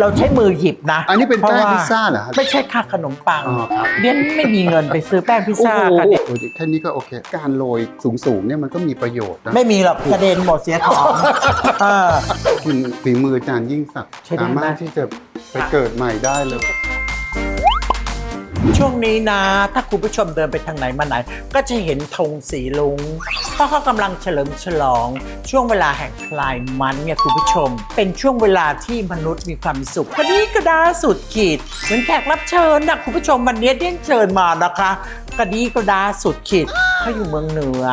เราใช้มือหยิบนะอันนี้เป็นแป้งพระว่พิซซ่าเหรอฮะไม่ใช่ค่ะขนมปังอ๋อครับ เดียนไม่มีเงินไปซื้อแป้งพิซโอ้ซ่าโหค่ะเดียนโอ้โหแค่นี้ก็โอเค การโรยสูงๆเนี่ยมันก็มีประโยชน์นะไม่มีหรอกกระเด็นหมดเสียของเออกินฝีมืออาจารย์ยิ่งศักดิ์ใช่ได้สามารถไหมที่จะไปเกิดใหม่ได้เลย ช่วงนี้นะ ถ้าคุณผู้ชมเดินไปทางไหนมาไหน ก็จะเห็นธงสีลุงเพราะเขากำลังเฉลิมฉลอง ช่วงเวลาแห่งคลายมันเนี่ยคุณผู้ชม เป็นช่วงเวลาที่มนุษย์มีความสุขกระดีกระดาสุดขีดเหมือนแขกรับเชิญนะคุณผู้ชมวันนี้เดี่ยนเชิญมานะคะ กระดีกระดาสุดขีดเขาอยู่เมืองเหนือ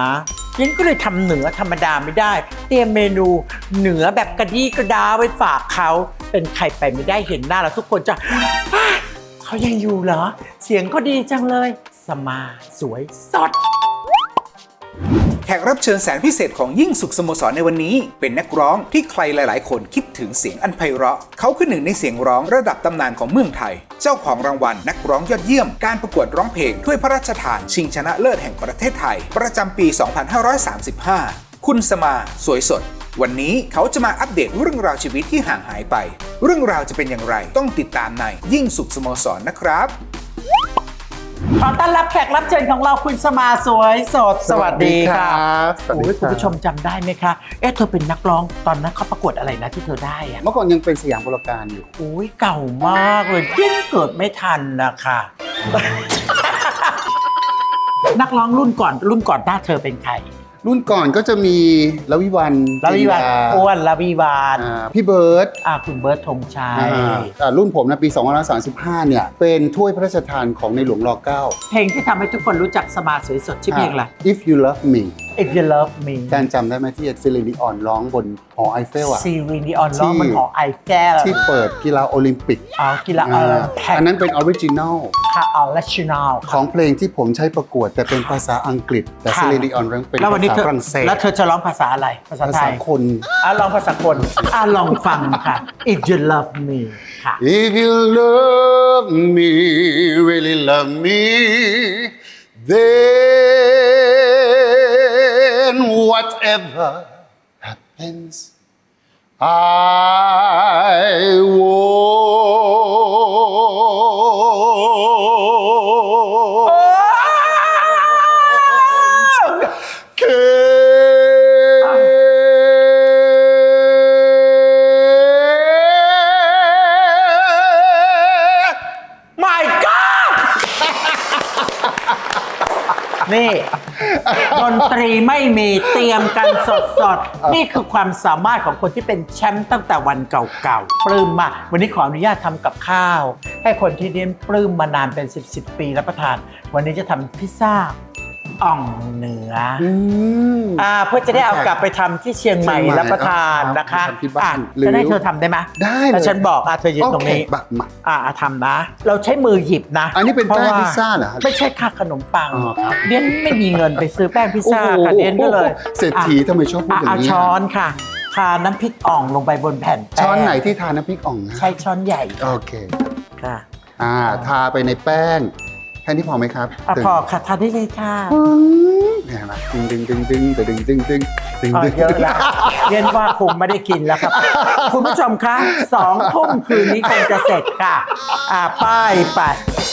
เดี่ยนก็เลยทำเหนือธรรมดาไม่ได้ เตรียมเมนูเหนือแบบกระดีกระดาไว้ฝากเขาเป็นใครไปไม่ได้เห็นหน้าแล้วทุกคนจะ เขายังอยู่เหรอ เสียงก็ดีจังเลย สมาสวยสด แขกรับเชิญแสนพิเศษของยิ่งสุขสโมสรในวันนี้ เป็นนักร้องที่ใครหลาย ๆ คนคิดถึงเสียงอันไพเราะ เขาคือหนึ่งในเสียงร้องระดับตำนานของเมืองไทย เจ้าของรางวัลนักร้องยอดเยี่ยม การประกวดร้องเพลงถ้วยพระราชทาน ชิงชนะเลิศแห่งประเทศไทย ประจำปี 2535 คุณสมาสวยสด วันนี้เขาจะมาอัปเดตเรื่องราวชีวิตที่ห่างหายไป เรื่องราวจะเป็นอย่างไรต้องติดตามในยิ่งสุขสโมสรนะครับ ขอต้อนรับแขกรับเชิญของเราคุณสมาสวยสดสวัสดีค่ะสวัสดีโอ้ยคคุณรับผู้ชมจำได้ไหมคะ เอ๊ะเธอเป็นนักร้องตอนนั้นเขาประกวดอะไรนะที่เธอได้อะเมื่อก่อนยังเป็นสยามบรการอยู่ โอ้ยเก่ามากเลยยิ่งเกิดไม่ทันนะคะ นักร้องรุ่นก่อนรุ่นก่อนหน้าเธอเป็นใคร รุ่นก่อนก็จะมีลวิวันลาวิวานจินดอ้วนลาวิวานอ่าพี่เบิร์ตอ่าคุณเบิร์ตธงชัย อ่าอ่ารุ่นผมนะปี2535 เนี่ย เป็นถ้วยพระราชทานของในหลวงรเพลงที่ทำให้ทุกคนรู้จักสมาสวยสด9ชื่อเพลงอะไร If You Love Me If You Love Me อาจารย์จำได้ไหมที่ซิลินดิออนร้องบนหอไอเฟลอะ ซีรีนีออนล้อที่ มันหอไอแฟลที่เปิดกีฬาโอลิมปิกเอากีฬาเออแผ่อันนั้นเป็นออริจินัลค่ะออริจินอล ของเพลงที่ผมใช้ประกวด แต่เป็นภาษาอังกฤษ แต่ค่ะ ซิลินดิออนร้องเป็นแล้ววันภานี้ษาเธอฝรั่งเศสแล้วเธอจะร้องภาษาอะไร ภาษาภาไทษายคน อะลองภาษาคนอะลองฟังค่ะ If You Love Me ค่ะ If you love me, really love me, then whatever happens, I won't care. My God นี่ ดนตรีไม่มีเตรียมกันสดสดๆนี่คือความสามารถของคนที่เป็นแชมป์ตั้งแต่วันเก่าๆปลื้มมากวันนี้ขออนุญาตทำกับข้าว ให้คนที่เรียนปลื้มมานานเป็น 10บสปีรับประทาน วันนี้จะทำพิซซ่า อ่องเหนือออืมอ่าเพื่อจะได้เอากลับไปทำที่เชียงใหม่เชียงใหม่รับประทานครับนะคะทำที่บ้านอะหรือ จะได้เธอทำได้ไหมได้เลยถ้าฉันบอกอะเธอยืนตรงนี้ โอเคบักมาอ่าทำนะ เราใช้มือหยิบนะอันนี้เป็นแป้งพระว่พิซซ่าเหรอครับไม่ใช่ค่ะขนมปังอ๋อครับ เดียนไม่มีเงินไปซื้อแป้งพิซซ่าค่ะเดียนก็เลยเศรษฐีทำไมชอบพูดอะอย่างอะนี้ช้อนค่ะทาน้ำพริกอ่องลงไปบนแผ่นแป้งช้อนไหนที่ทาน้ำพริกอ่องนะใช้ช้อนใหญ่โอเคค่ะ อ่าทาไปในแป้ง แค่นี้พอไหมครับอพอค่ะทานได้เลยค่ะเนี่ยนะดึงดึงดึงดึงแต่ดึงดึงดึงดึงดึงเยอะละเรียนว่าคงไม่ได้กินแล้วครับ คุณผู้ชมคะสองทุ่มคืนนี้คงจะเสร็จค่ะ อ่าป้ายไป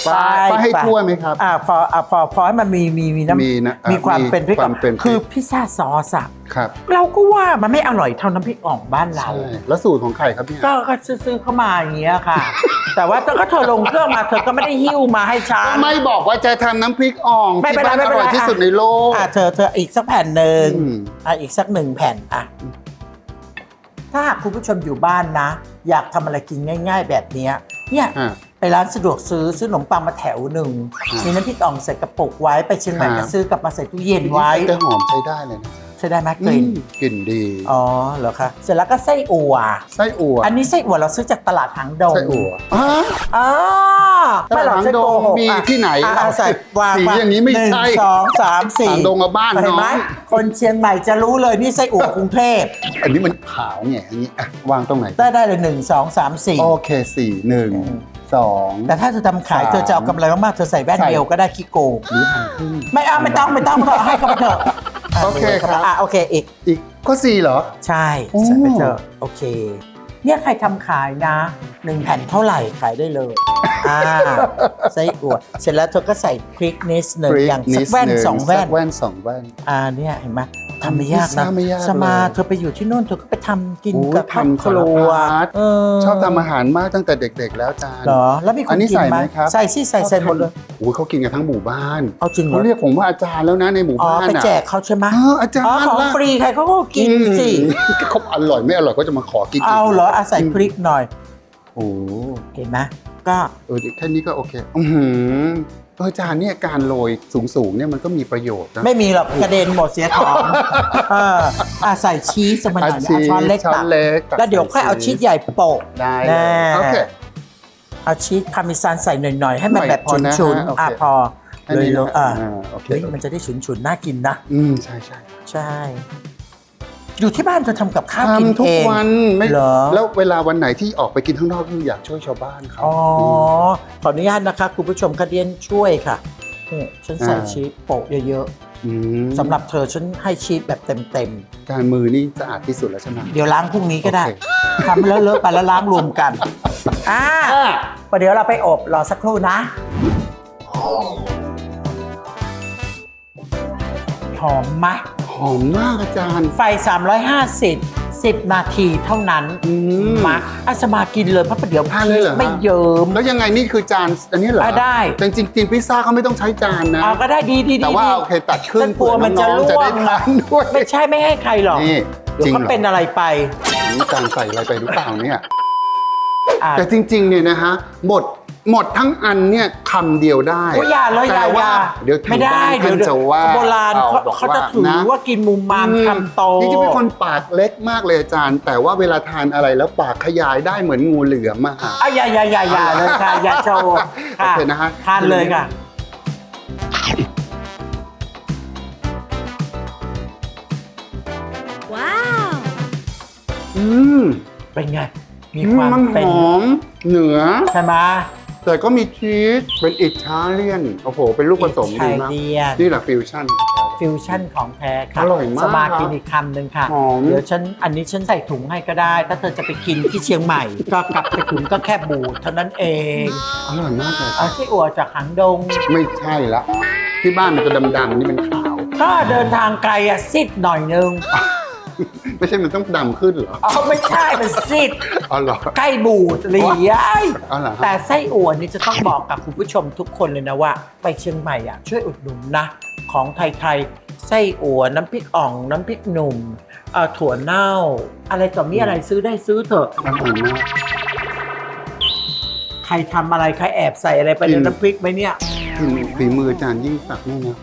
ป้ายป้ายให้ทั่วไหมครับ อ่าพออ่าพอพอให้มันมีมีมีน้ำมีนะอะมีความมีเป็นพริกความเป็นพริก คือพิซซ่าซอสอะครับเราก็ว่ามันไม่อร่อยเท่าน้ำพริกอ่องบ้านเรา ใช่แล้วสูตรของใครครับเนี่ยก็ก็ซื้อๆเข้ามาอย่างเงี้ยค่ะ แต่ว่าก็เธอลงเครื่องมาเธอก็ไม่ได้หิ้วมาให้ฉันไม่บอกว่าจะทำน้ำพริกอ่องไม่ที่เป็นไรบ้านไม่อเป็นไรร่อยที่สุดในโลก อะเธอเธออีกสักแผ่นหนึ่งอืม อะอีกสักหนึ่งแผ่นอะถ้าหากคุณผู้ชมอยู่บ้านนะ อยากทำอะไรกินง่าย ๆ แบบเนี้ยเนี่ย อ่า ไปร้านสะดวกซื้อซื้อขนมปังมาแถวหนึ่งอ่ามีมีน้ำพริกอ่องใส่กระปุกไว้ไปเชียงใหม่ครับก็ซื้อกลับมาใส่ตู้เย็นไว้จะหอมใช้ได้เลยนะใช่ได้ไหมกลิ่นอืมกลิ่นดี อ๋อเหรอคะเสร็จแล้วก็ไส้อั่วไส้อั่วอันนี้ไส้อั่วเราซื้อจากตลาดหางดงไส้อั่วฮะอ๋อตลาดหางดงมีที่ไหนอะอะใส่วางสีวอย่างนี้ไม่ใช่หนึ่งสองสามสี่หางดงกับบ้านเห็นไหมน้อยคนเชียงใหม่จะรู้เลยนี่ไส้อั่วกรุงเทพอันนี้มันขาวไงอันนี้อะวางตรงไหนได้ได้เลยหนึ่งสองสามสี่โอเคสี่หนึ่งสองแต่ถ้าเธอทำขายสามเธอจะเอากำไรมากๆเธอใส่แว่นใส่เดียวก็ได้ขี้โกงหรือหันครึ่งไม่เอาไม่ต้องไม่ต้องไม่ต้องให้เขาไปเถอะะโอเคครับอะโอเคอีกอีกก็สี่เหรอ ใช่โอ้ใส่ไปเถอะโอเค เนี่ยใครทำขายนะหนึ่งแผ่นเท่าไหร่ขายได้เลย อ่าไส้อั่วเสร็จแล้วเธอก็ใส่พริกนิดหนึ่งพริกอย่างสันิกดแว่นหงสองแว่น สักแว่นสองแว่น อ่าเนี่ยเห็นไหม ทำไม่ยากนะพิซซ่าไม่ยากสมาเลยเธอไปอยู่ที่นู่นเธอก็ไปทำกินโอ้กับครอบทำครัวสารพัดเออชอบทำอาหารมากตั้งแต่เด็ก ๆ แล้วจานเหรอแล้วมีคอันนนี้กินใส่ไหมไหมครับใส่สิใส่ใส่หมดเลยโอ้ยเขากินกันทั้งหมู่บ้านเอาจริงเหรเขาอเรียกผมว่าอาจารย์แล้วนะในหมู่อ๋อบ้านไปอะแจกเขาใช่ไหมเอออาจารย์อ๋อของล่ะฟรีใครเขาก็กินสิอืมเขาอร่อยไม่อร่อยก็จะมาขอกินกเอาเหรออาศัยพริกหน่อยโอ้เห็นไหมก็เออแค่นี้ก็โอเคอือหือ เอออาจารย์เนี่ยการโรยสูงๆเนี่ยมันก็มีประโยชน์นะ ไม่มีหรอกกระเด็นหมดเสียของเอออาศัยชีสมันหน่อยนะชีเอาช้อนเล็กช้อตันกเล็กตักแล้วเดี๋ยวค่อยเอาชีสใหญ่โปะได้เลแน่ยโอเค เอาชีสพาร์เมซานใส่หน่อยๆ ให้มันหน่อยแบบพอนะฉุนฮะโอๆเค อะพออันเลยนี้ลนะงอะอ่าโอเคเฮ้ยมันจะได้ฉุนๆน่ากินนะ อืมใช่ใช่ใช่ อยู่ที่บ้านเธอทำกับข้าวกินทำทุเอกงวันไม่เหรอ แล้วเวลาวันไหนที่ออกไปกินข้างนอกคืออยากช่วยชาวบ้านเขา อ๋อ ขออนุญาตนะคะ คุณผู้ชมคะเดียนช่วยค่ะนี่ฉันใส่อ่า ชีสโปะเยอะอืมๆสำหรับเธอฉันให้ชีสแบบเต็มการมือนี่สะอาดที่สุดแล้วใช่ไหมๆเดี๋ยวล้างพรุ่งนี้ก็ได้โอเค ทำแล้วเลอะไปแล้วล้างรวมกันอ่าประเดี๋ยวเราไปอบรอสักครู่นะ หอมมะ หอมมากอาจารย์ ไฟ 350 10 นาทีเท่านั้นอืมมะอาสมากินเลยเพราะประเดี๋ยวทานเลยเหรอไม่เยิ้มแล้วยังไงนี่คือจานอันนี้เหรออะได้แต่จริงๆพิซซ่าเขาไม่ต้องใช้จานนะ เอาก็ได้ดีดีดีแต่ว่าดีโอเคตัดครึ่ฉังนกลัวมันจะเผื่อร่วองๆจะได้อะทานด้วยไม่ใช่ไม่ให้ใครหรอกนี่เดี๋ยวจริงเขาเหรอเป็นอะไรไป นี่จานใส่อะไรไปหรือเปล่าเนี่ย อะแต่จริงๆเนี่ยนะฮะหมดหมดทั้งอันเนี่ยคำเดียวได้โอ้ยอย่าเลยอย่าแต่อว่าย่าเดี๋ยวไม่ได้ทางบ้านเดี๋ยวท่านจะว่าโบราณเขาบอกเขาจะว่าถือนะว่ากินมุมมามคำโตจริงๆเป็นคนปากเล็กมากเลยอาจารย์ แต่ว่าเวลาทานอะไรแล้วปากขยายได้เหมือนงูเหลือมอะฮะ อะอย่าอย่าอย่าอย่าเลยค่ะอย่าโชว์โอเคนะฮะ ทานเลยค่ะ ว้าว อืมเป็นไง มีความมันหเป็นอมเหนือ ใช่ไหมแต่ก็มีชีสเป็นอิตาเลียน โอ้โห เป็นลูกผสมไทดียมากเดียน นี่แหละฟิวชั่น ฟิวชั่นของแท้ค่ะอร่อยมากสมากินอีกคำหนึ่งค่ะ หอม เดี๋ยวฉันอันนี้ฉันใส่ถุงให้ก็ได้ ถ้าเธอจะไปกินที่เชียงใหม่ ก็กลับไปถุงก็แค่บูดเท่านั้นเองอร่อยมากเลย เอาที่อัวจากหางดง ไม่ใช่ละ ที่บ้านมันจะดำๆนี่เป็นขาวก็เดินทางไกลอะซิดหน่อยนึง ไม่ใช่มันต้องดำขึ้นเหรอ อ๋อไม่ใช่มันซิดอ๋อเหรอ ใกล้บูดอะไรอย่างเงี้ยอ๋อเหรอฮะ แต่ไส้อั่วนี่จะต้องบอกกับคุณผู้ชมทุกคนเลยนะว่า ไปเชียงใหม่อะช่วยอุดหนุนนะ ของไทยๆไส้อั่วน้ำพริกอ่อง น้ำพริกหนุ่มเอ่อถั่วเน่า อะไรต่อมีอะไรซื้อได้ซื้อเถอะ อร่อยมาก ใครทำอะไรใครแอบใส่อะไรไปจริในงน้ำพริกไหมเนี่ยฝีมือฝีมืออาจารย์ยิ่งศักดิ์นี่นะ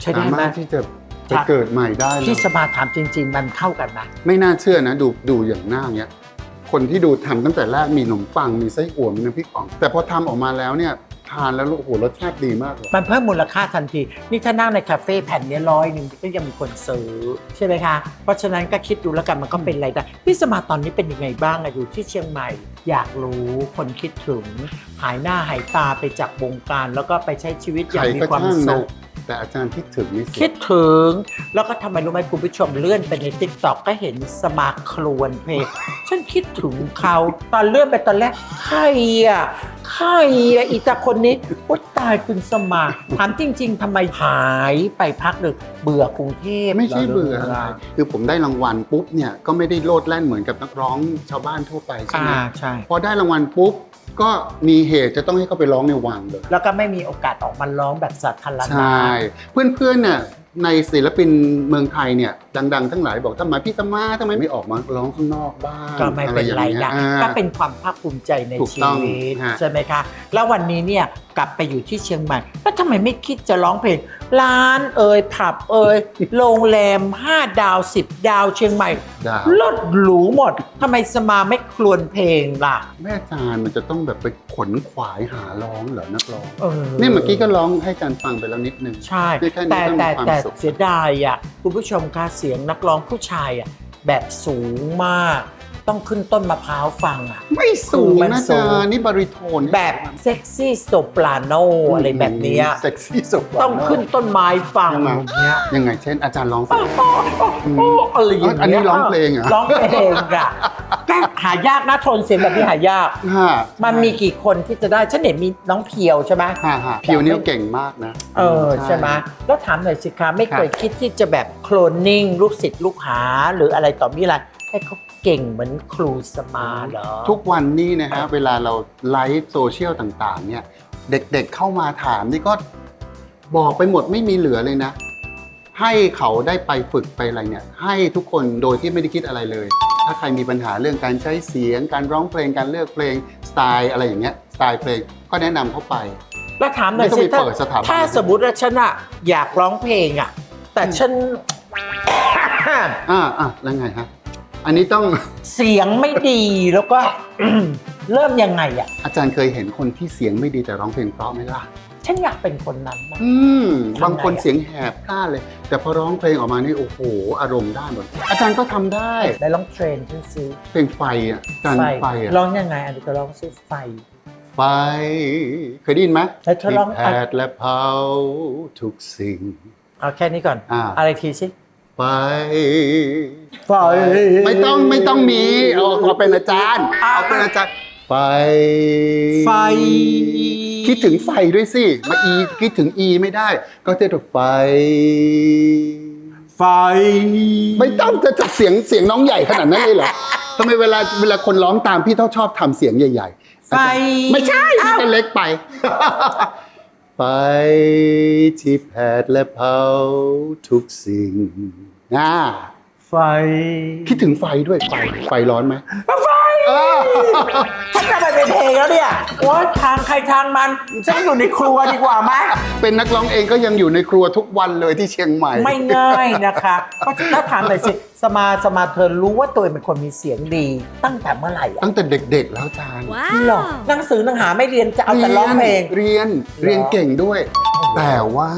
ใช่ได้สาไหมมารถที่จะครั จะบเกิดใหม่ได้เลยที่สมาถามจริง ๆ มันเข้ากันไหมไม่น่าเชื่อนะ ดูดูอย่างหน้าเนี้ย คนที่ดูทำตั้งแต่แรกมีขนมปังมีไส้อั่วมีน้ำพริกอ่อง แต่พอทำออกมาแล้วเนี่ยทานแล้วโอ้โหรสชาติดีมากเลยมันเพิ่มมูลค่าทันที นี่ถ้านั่งในคาเฟ่แผ่นเนี้ร้อยหนึ่งก็ยังมีคนซื้อใช่ไหมคะ เพราะฉะนั้นก็คิดดูแล้วกันมันก็เป็นรายได้พี่สมาตอนนี้เป็นยังไงบ้างอะอยู่ที่เชียงใหม่ อยากรู้คนคิดถึงหายหน้าหายตาไปจากวงการ แล้วก็ไปใช้ชีวิตอใคย่างรมีก็ความช่างสุนะข แต่อาจารย์คิดถึงนี่สิคิดถึง แล้วก็ทำไมรู้ไหมคุณผู้ชมเลื่อนไปในติ๊กต็อกก็เห็นสมาครวนเพลงฉันคิดถึงเขาตอนเลื่อนไปตอนแรกใครอะใครอะอีตาคนนี้โอ๊ยตายคุณสมาถามจริง ๆทำไมหายไปพักหนึ่งเบื่อกรุงเทพไม่ใช่หเบื่ออะไรคือผมได้รางวัลปุ๊บเนี่ยก็ไม่ได้โลดแล่นเหมือนกับนักร้องชาวบ้านทั่วไปใช่ไหมอ่าใช่ พอได้รางวัลปุ๊บก็มีเหตุจะต้องให้เขาไปร้องในวังเลย แล้วก็ไม่มีโอกาสออกมาร้องแบบสาธารใชณะ่เพื่อนๆเนี่ยในศิลปินเมืองไทยเนี่ยดัง ๆ ทั้งหลายบอกทำไมพี่ตมาทำไมไม่ออกมาร้องข้างนอกบ้างก็ไม่เป็นไรอะนะอย่างงี้ยก็อ่าเป็นความภาคภูมิใจในถูกชีต้องวิตฮะใช่ไหมคะ แล้ววันนี้เนี่ย กลับไปอยู่ที่เชียงใหม่แล้วทำไมไม่คิดจะร้องเพลง ร้านเอ่ยผับเอ่ยโรงแรม 5 ดาว 10 ดาวเชียงใหม่ดาว ลดหรูหมดทำไมสมาไม่ครวนเพลงล่ะแม่อาจารย์มันจะต้องแบบไปขนขวายหาร้องเหรอนักร้องเออ นี่เมื่อกี้ก็ร้องให้อาจารย์ฟังไปแล้วนิดนึง ใช่แค่นี้แต่ก็มีแต่ความแต่สุข เสียดายอะคุณผู้ชมคะเสียงนักร้องผู้ชายอะแบบสูงมาก ต้องขึ้นต้นมะพร้าวฟังอะ ไม่สูงมันนะสูอางจารย์นี่บาริโทนแบบเซ็กซี่โซปราโนอะไรแบบเนี้ยเซ็กซี่สุดต้องขึ้นต้นไม้ฟังยังไงอย่างเนี้ยยังไงเช่น อาจารย์ร้องฟังโอ้อะไรอย่างเงี้ยอันนี้ร้องเพลงเหรอร้องเพลงอะแก้หายากนะโทนเสียงแบบนี้หายากฮะมันมีกี่คนที่จะได้ฉันเห็นมีน้องเพียวใช่ไหมฮะฮะพิวนี่เก่งมากนะ เออใช่ไหมแล้วถามหน่อยสิคะไม่เคยคิดที่จะแบบโคลนนิ่งลูกศิษย์ลูกหาหรืออะไรต่อมีอะไรให้เขา เก่งเหมือนครูสมาเหรอ ทุกวันนี้นะฮะเวลาเราไลฟ์โซเชียลต่างๆ เนี่ย เด็กๆเข้ามาถามนี่ก็บอกไปหมดไม่มีเหลือเลยนะ ให้เขาได้ไปฝึกไปอะไรเนี่ย ให้ทุกคนโดยที่ไม่ได้คิดอะไรเลย ถ้าใครมีปัญหาเรื่องการใช้เสียง การร้องเพลงการเลือกเพลงสไตล์อะไรอย่างเงี้ยสไตล์เพลงก็แนะนำเขาไป แล้วถามหน่อยไม่ต้องสิไปถ้าเปิดสถาบัน ถ้าสมมติว่าฉันอะอยากร้องเพลงอะแต่ฉัน อ่าอะแล้วไงฮะ อันนี้ต้อง เสียงไม่ดีแล้วก็ เริ่มยังไงอะอาจารย์เคยเห็นคนที่เสียงไม่ดีแต่ร้องเพลงเพราะไหมล่ะ ฉันอยากเป็นคนนั้นมาก อืม ทำไงอะ บางคนเสียงแหบพลาดเลย แต่พอร้องเพลงออกมานี่โอ้โห อารมณ์ได้หมด อาจารย์ก็ทำได้ ได้ลองเทรนฉันซื้อเพลงไฟอะอาจารย์ไฟอะ ร้องยังไงอันนี้ก็ร้องซื้อไฟ ไฟ เคยได้ยินไหมแล้วเธอร้อง ที่แผดและเผาทุกสิ่ง เอาแค่นี้ก่อนอ่า อะไรทีสิ ไฟไฟไม่ต้องไม่ต้องมีเอาเอาเป็นอาจารย์เอาเป็นอาจารย์ไฟไฟ คิดถึงไฟด้วยสิมาอีคิดถึงอีไม่ได้ ก็จะถูกไฟ ไฟ ไม่ต้องจะจับเสียงเสียงน้องใหญ่ขนาดนั้นเลยเหรอทำไมเวลาเวลาคนร้องตามพี่ต้องชอบทำเสียงใหญ่ๆไฟ ไม่ใช่พี่จะเล็กไปไฟที่แผดและเผาทุกสิ่ง อ่าไฟ คิดถึงไฟด้วยไฟไฟร้อนไหม ไฟเออ ฉันจะไปเป็นเพลงแล้วเนี่ยว่าทางใครทางมันฉันอยู่ในครัวดีกว่าไหมเป็นนักร้องเองก็ยังอยู่ในครัวทุกวันเลยที่เชียงใหม่ ไม่ง่ายนะคะ เพราะฉะนั้นถามหน่อยสิ สมาสมาเธอรู้ว่าตัวเองเป็นคนมีเสียงดี ตั้งแต่เมื่อไหร่อะตั้งแต่เด็กๆแล้วอาจารย์จริงเหรอหนังสือหนังหาไม่เรียนจะเอาแต่ร้องเพลง เรียนเรียนเก่งด้วย แต่ว่า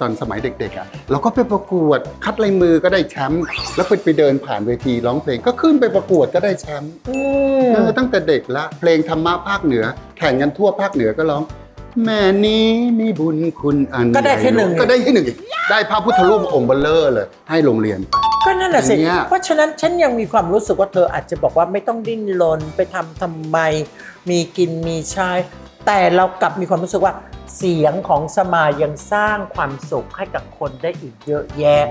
ตอนสมัยเด็กๆอะเราก็ไปประกวดคัดลายมือก็ได้แชมป์แล้วไปไปเดินผ่านเวทีร้องเพลงก็ขึ้นไปประกวดก็ได้แชมป์อืม เออตั้งแต่เด็กละเพลงธรรมะภาคเหนือ แข่งกันทั่วภาคเหนือก็ร้อง แม่นี้มีบุญคุณอันก็ได้ที่หนึ่ง ก็ได้ที่หนึ่งอีกได้พระพุทธรูปองค์เบลเลอร์เลย ให้โรงเรียนไป ก็นั่นแหละสิอย่างเงี้ย เพราะฉะนั้นฉันยังมีความรู้สึกว่าเธออาจจะบอกว่าไม่ต้องดิ้นรนไปทำทำไม มีกินมีใช้ แต่เรากลับมีความรู้สึกว่าเสียงของสมายังสร้างความสุขให้กับคนได้อีกเยอะแยะ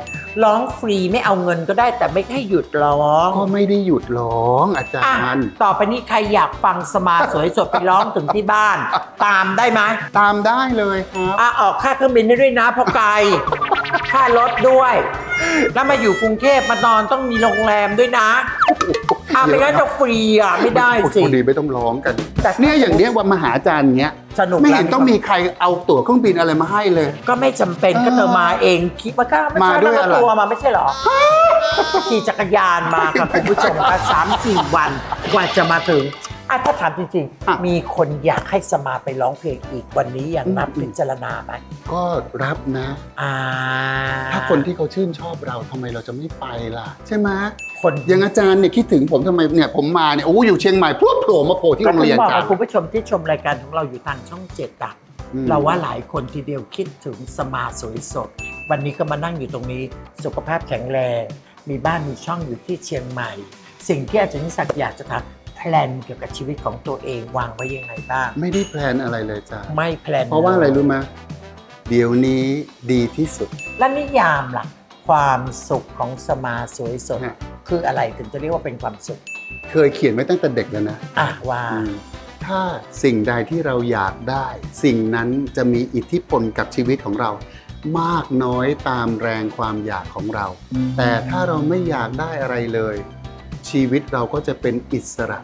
ร้องฟรีไม่เอาเงินก็ได้แต่ไม่ให้หยุดร้อง ก็ไม่ได้หยุดร้องอาจาอะรย์ ต่อไปนี้ใครอยากฟังสมาสวยสดไปร้องถึงที่บ้าน ตามได้ไหมตามได้เลยครับ อะออกค่าเครื่องบินได้ด้วยนะเพราะไกล ค่ารถด้วย แล้วมาอยู่กรุงเทพมานอนต้องมีโรงแรมด้วยนะอะไม่งั้นจะฟรีอะไม่ได้สิพอดีไม่ต้องร้องกัน แต่เนี่ยอย่างเนี้ยว่ามาหาอาจารย์เนี้ยสนุกไม่เห็นแล้ว ต้องมีใครเอาตั๋วเครื่องบินอะไรมาให้เลย ก็ไม่จำเป็นก็เธอมาเองคิดว่าก็ไม่มาใช่ด้วยนั่งรถอะไรทัวร์มาไม่ใช่เหรอ ขี่จักรยานมาค่ะคุณผู้ชมค่ะสามสี่วันกว่าจะมาถึง อะถ้าถามจริงอะ ๆ มีคนอยากให้สมาไปร้องเพลงอีกวันนี้อย่างนับอืมพิจารณาไหมก็รับนะ อ่าถ้าคนที่เขาชื่นชอบเราทำไมเราจะไม่ไปล่ะ ใช่ไหมคนอย่างอาจารย์เนี่ยคิดถึงผมทำไมเนี่ยผมมาเนี่ยโอ้อยู่เชียงใหม่พรวดโผล่มาโผล่ที่โรงเรียนก็ถึบอกกันกับคุณผู้ชมที่ชมรายการของเราอยู่ทางช่องเจ็ดอะ อืม เราว่าหลายคนทีเดียวคิดถึงสมาสวยสด วันนี้ก็มานั่งอยู่ตรงนี้ สุขภาพแข็งแรง มีบ้านมีช่องอยู่ที่เชียงใหม่ สิ่งที่อาจารย์นิสักดิ์อยากจะทำแพลนเกี่ยวกับชีวิตของตัวเองวางไว้ยังไงบ้าง ไม่ได้แพลนอะไรเลยจ้ะไม่แพลนเพราะว่าอะไรรู้ไหมเดี๋ยวนี้ดีที่สุด และนิยามล่ะ ความสุขของสมาสวยสดฮะ คืออะไรถึงจะเรียกว่าเป็นความสุขเคยเขียนไว้ตั้งแต่เด็กแล้วนะอะว่า อืมถ้าสิ่งใดที่เราอยากได้ สิ่งนั้นจะมีอิทธิพลกับชีวิตของเรา มากน้อยตามแรงความอยากของเรา แต่ถ้าเราไม่อยากได้อะไรเลย ชีวิตเราก็จะเป็นอิสระ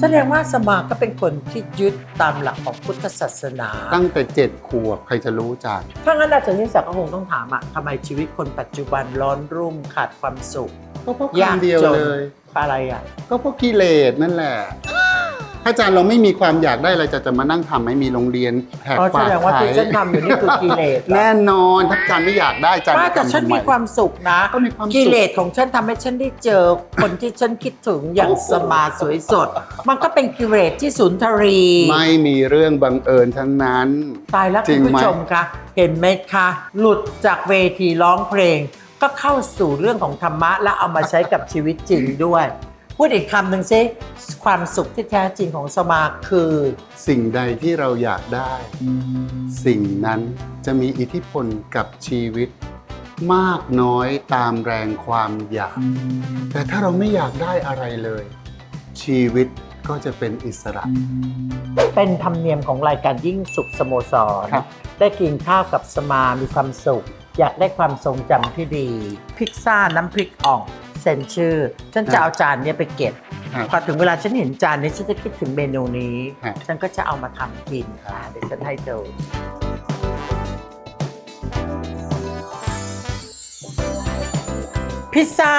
แสดงว่าสมาก็เป็นคนที่ยึดตามหลักของพุทธศาสนาตั้งแต่เจ็ดขวบใครจะรู้จักถ้างั้นอาจารย์นิสักดิ์ก็คงต้องถามอะทำไมชีวิตคนปัจจุบันร้อนรุ่มขาดความสุขก็เพราะยากคำเดียวจนเลย อะไรอะก็เพราะกิเลสนั่นแหละ ถ้าอาจารย์เราไม่มีความอยากได้อะไรจะจะมานั่งทำให้มีโรงเรียนแหกอ๋อแสปากดงว่าขายที่ฉันทำอยู่นี่คือกิเลสเหรอ แน่นอนถ้าอาจารย์ไม่อยากได้อาจารย์ว่าจะแต่ทำฉันทำไม มีความสุขนะก็มีความสุข กิเลสของฉันทำให้ฉันได้เจอคนที่ฉันคิดถึงอย่างสมาสวยสด มันก็เป็นกิเลสที่สุนทรีไม่มีเรื่องบังเอิญทั้งนั้น ตายแล้วจริคุณงผู้ไหมชมคะเห็นไหมคะ หลุดจากเวทีร้องเพลง ก็เข้าสู่เรื่องของธรรมะและเอามาใช้กับชีวิตจริงด้วย พูดอีกคำหนึ่งซิความสุขที่แท้จริงของสมาคือ สิ่งใดที่เราอยากได้ สิ่งนั้นจะมีอิทธิพลกับชีวิต มากน้อยตามแรงความอยาก แต่ถ้าเราไม่อยากได้อะไรเลย ชีวิตก็จะเป็นอิสระ เป็นธรรมเนียมของรายการยิ่งสุขสโมสร ครับ ได้กินข้าวกับสมามีความสุข อยากได้ความทรงจำที่ดี พิซซ่าน้ำพริกอ่อง เซ็นชื่อ ฉันจะเอาจานเนี้ยไปเก็บ ครับพอถึงเวลาฉันเห็นจานนี้ฉันจะคิดถึงเมนูนี้ ครับ ฉันก็จะเอามาทำกินค่ะเดี๋ยวฉันให้ดูพิซซ่า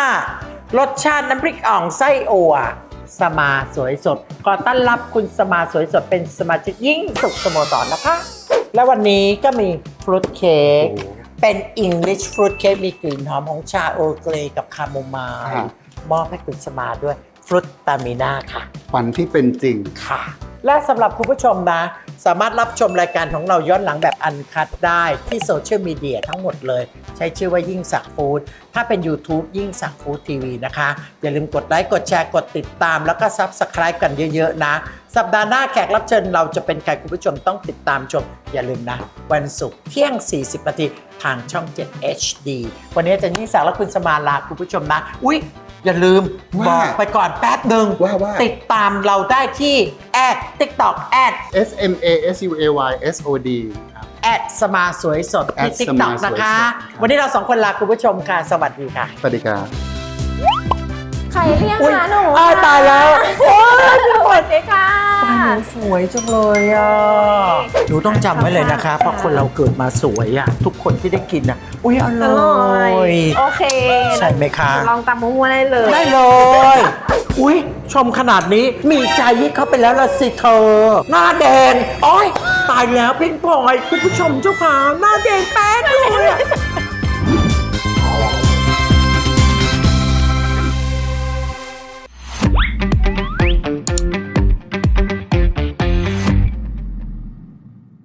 รสชาติน้ำพริกอ่องไส้อั่วสมาสวยสดขอต้อนรับคุณสมาสวยสดเป็นสมาชิกยิ่งสุขสโมสรนะคะ และวันนี้ก็มีฟรุตเค้ก โอ้ เป็น English fruit cake มีกลิ่นหอมของชาโอร์เกรกับคาโมไมครัล์บมอบให้คุณสมาด้วยฟรุตตามิน่าค่ะ ฝันที่เป็นจริง ค่ะ และสำหรับคุณผู้ชมนะ สามารถรับชมรายการของเราย้อนหลังแบบอันคัดได้ที่โซเชียลมีเดียทั้งหมดเลย ใช้ชื่อว่ายิ่งสักฟู้ดถ้าเป็น YouTube ยิ่งสักฟู้ดทีวีนะคะ อย่าลืมกดไลค์กดแชร์กดติดตาม แล้วก็ Subscribe กันเยอะๆนะ สัปดาห์หน้าแขกรับเชิญเราจะเป็นใครคุณผู้ชมต้องติดตามชม อย่าลืมนะ วันศุกร์เที่ยง 40นาทีทางช่อง 7 HD วันนี้อาจารย์ยิ่งศักดิ์และคุณสมาลาคุณผู้ชมนะอุ๊ย อย่าลืมว่าบอกไปก่อนแป๊บหนึ่งว่าว่า ติดตามเราได้ที่แอด TikTok แอด S M A S U A Y S O D ครับ แอดสมาสวยสดที่ แอด TikTok สมาสวยสดนะคะ ครับ วันนี้เราสองคนลาคุณผู้ชมค่ะ สวัสดีค่ะสวัสดีครับ ใครเรียกอุ๊ยหาหนูอ้าวตายแล้ว โอ้ยสวัสดีค่ะป้าห นูสวยจังเลยอะ หนูต้องจำไว้เลยนะคะ เพราะคนเราเกิดมาสวยอะ ทุกคนที่ได้กินอะ อุ้ยออร่ร่ออยยโอเคใช่ไหมคะ ลองตำมั่วๆได้เลย ได้เลย อุ้ยชมขนาดนี้มีใจให้เขาไปแล้วละสิเธอ หน้าแดงโอ้ยตายแล้วเพ่งพลอยคุณผู้ชมเจ้าขาหน้าแดงแป๊ดเลยอะ